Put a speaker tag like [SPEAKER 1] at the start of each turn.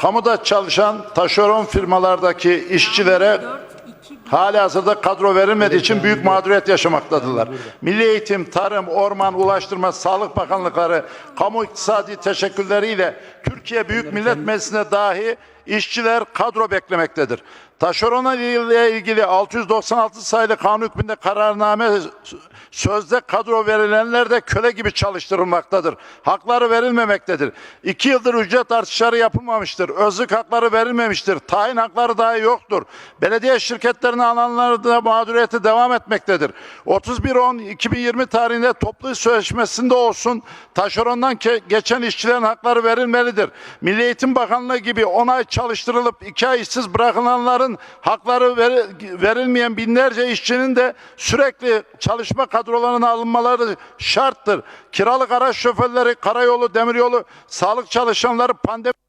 [SPEAKER 1] kamuda çalışan taşeron firmalardaki işçilere hali hazırda kadro verilmediği için büyük mağduriyet yaşamaktadırlar. Milli Eğitim, Tarım, Orman, Ulaştırma, Sağlık Bakanlıkları kamu iktisadi teşekkülleriyle Türkiye Büyük Millet Meclisi'ne dahi işçiler kadro beklemektedir. Taşeron ile ilgili 696 sayılı kanun hükmünde kararname sözde kadro verilenler de köle gibi çalıştırılmaktadır. Hakları verilmemektedir. İki yıldır ücret artışları yapılmamıştır. Özlük hakları verilmemiştir. Tayin hakları dahi yoktur. Belediye şirketlerine alanları da mağduriyeti devam etmektedir. 31.10.2020 tarihinde toplu sözleşmesinde olsun taşerondan geçen işçilerin hakları verilmelidir. Milli Eğitim Bakanlığı gibi 10 ay çalıştırılıp 2 ay işsiz bırakılanların hakları veri- verilmeyen binlerce işçinin de sürekli çalışma kadrolarına alınmaları şarttır. Kiralık araç şoförleri, karayolu, demiryolu, sağlık çalışanları pandemi